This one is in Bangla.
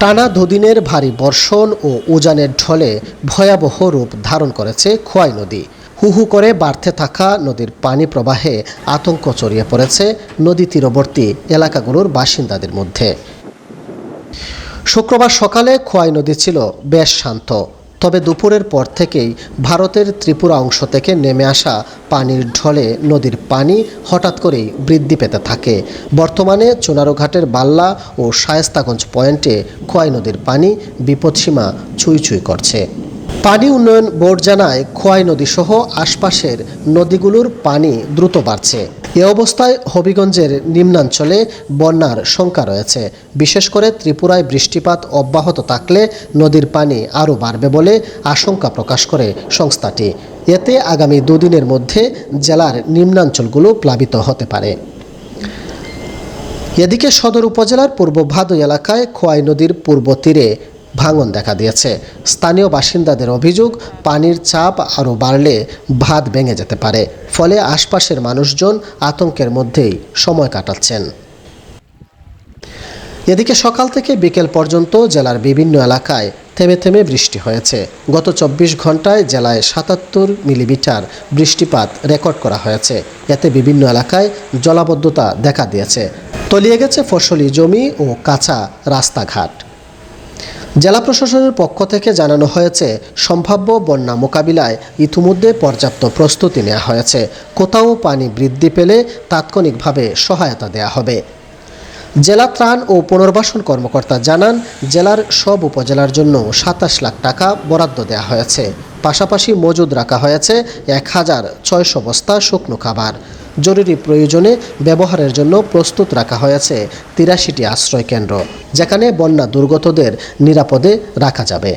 টানা দুদিনের ভারী বর্ষণ ও উজানের ঢলে ভয়াবহ রূপ ধারণ করেছে খোয়াই নদী। হুহু করে বাড়তে থাকা নদীর পানি প্রবাহে আতঙ্ক ছড়িয়ে পড়েছে নদী তীরবর্তী এলাকাগুলোর বাসিন্দাদের মধ্যে। শুক্রবার সকালে খোয়াই নদী ছিল বেশ শান্ত। তবে দুপুরের পর থেকেই ভারতের ত্রিপুরা অংশ থেকে নেমে আসা পানির ঢলে নদীর পানি হঠাৎ করেই বৃদ্ধি পেতে থাকে। বর্তমানে চুনারুঘাটের বাল্লা ও শায়েস্তাগঞ্জ পয়েন্টে খোয়াই নদীর পানি বিপদসীমা ছুঁই ছুঁই করছে। পানি উন্নয়ন বোর্ড জানায়, খোয়াই নদীসহ আশপাশের নদীগুলোর পানি দ্রুত বাড়ছে। এ অবস্থায় হবিগঞ্জের নিম্নাঞ্চলে বন্যার শঙ্কা রয়েছে। বিশেষ করে ত্রিপুরায় বৃষ্টিপাত অব্যাহত থাকলে নদীর পানি আরও বাড়বে বলে আশঙ্কা প্রকাশ করে সংস্থাটি। এতে আগামী দুদিনের মধ্যে জেলার নিম্নাঞ্চলগুলো প্লাবিত হতে পারে। এদিকে সদর উপজেলার পূর্ব ভাদু এলাকায় খোয়াই নদীর পূর্ব তীরে ভাঙন দেখা দিয়েছে। স্থানীয় বাসিন্দাদের অভিযোগ, পানির চাপ আরও বাড়লে ভাত ভেঙে যেতে পারে। ফলে আশপাশের মানুষজন আতঙ্কের মধ্যেই সময় কাটাচ্ছেন। এদিকে সকাল থেকে বিকেল পর্যন্ত জেলার বিভিন্ন এলাকায় থেমে থেমে বৃষ্টি হয়েছে। গত চব্বিশ ঘন্টায় জেলায় সাতাত্তর মিলিমিটার বৃষ্টিপাত রেকর্ড করা হয়েছে। এতে বিভিন্ন এলাকায় জলাবদ্ধতা দেখা দিয়েছে। তলিয়ে গেছে ফসলি জমি ও কাঁচা রাস্তাঘাট। জেলা প্রশাসনের পক্ষ থেকে জানানো হয়েছে, সম্ভাব্য বন্যা মোকাবিলায় ইতিমধ্যে পর্যাপ্ত প্রস্তুতি নেওয়া হয়েছে। কোথাও পানি বৃদ্ধি পেলে তাৎক্ষণিকভাবে সহায়তা দেওয়া হবে। জেলা ত্রাণ ও পুনর্বাসন কর্মকর্তা জানান, জেলার সব উপজেলার জন্য সাতাশ লাখ টাকা বরাদ্দ দেওয়া হয়েছে। পাশাপাশি মজুদ রাখা হয়েছে এক হাজার ছয়শো বস্তা শুকনো খাবার। জরুরি প্রয়োজনে ব্যবহারের জন্য প্রস্তুত রাখা হয়েছে তিরাশিটি আশ্রয় কেন্দ্র যেখানে বন্যা দুর্গতদের নিরাপদে রাখা যাবে।